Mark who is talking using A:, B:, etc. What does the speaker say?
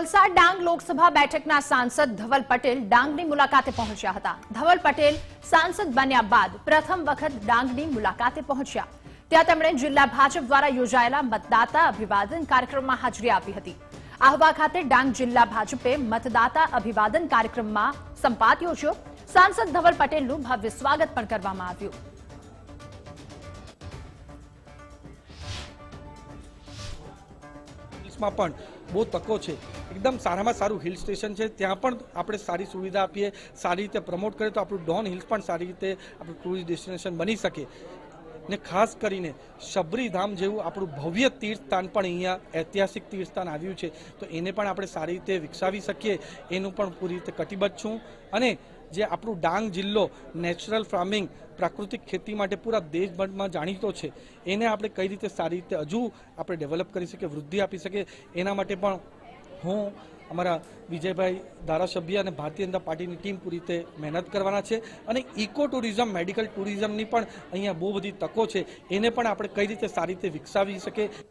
A: વલસાડ ડાંગ લોકસભા બેઠકના સાંસદ ધવલ પટેલ ડાંગની મુલાકાતે પહોંચ્યા હતા. ધવલ પટેલ સાંસદ બન્યા બાદ પ્રથમ વખત ડાંગની મુલાકાતે પહોંચ્યા. ત્યાં તેમણે જિલ્લા ભાજપ દ્વારા યોજાયેલા મતદાતા અભિવાદન કાર્યક્રમમાં હાજરી આપી હતી. આહવા ખાતે ડાંગ જિલ્લા ભાજપે મતદાતા અભિવાદન કાર્યક્રમમાં સંપાદ યોજ્યો. સાંસદ ધવલ પટેલનું ભવ્ય સ્વાગત પણ કરવામાં આવ્યું.
B: હિલ્સમાં પણ બહુ તકો છે. એકદમ સારામાં સારું હિલ સ્ટેશન છે. ત્યાં પણ આપણે સારી સુવિધા આપીએ, સારી રીતે પ્રમોટ કરીએ તો આપણું ડોન હિલ્સ પણ સારી રીતે આપણું ટુરિસ્ટ ડેસ્ટિનેશન બની શકે. ને ખાસ કરીને શબરીધામ જેવું આપણું ભવ્ય તીર્થસ્થાન પણ અહીંયા ઐતિહાસિક તીર્થસ્થાન આવ્યું છે. તો એને પણ આપણે સારી રીતે વિકસાવી શકીએ. એનું પણ પૂરી રીતે કટિબદ્ધ છું. અને જે આપણું ડાંગ જિલ્લો નેચરલ ફાર્મિંગ પ્રાકૃતિક ખેતી માટે પૂરા દેશભરમાં જાણીતો છે. એને આપણે કઈ રીતે સારી રીતે હજુ આપણે ડેવલપ કરી શકીએ, વૃદ્ધિ આપી શકીએ, એના માટે પણ હું અમારા વિજયભાઈ ધારાસભ્ય અને ભારતીય જનતા પાર્ટીની ટીમ પૂરી રીતે મહેનત કરવાના છે અને ઇકો ટુરિઝમ મેડિકલ ટુરિઝમની પણ અહીંયા બહુ બધી તકો છે. એને પણ આપણે કઈ રીતે સારી રીતે વિકસાવી શકીએ?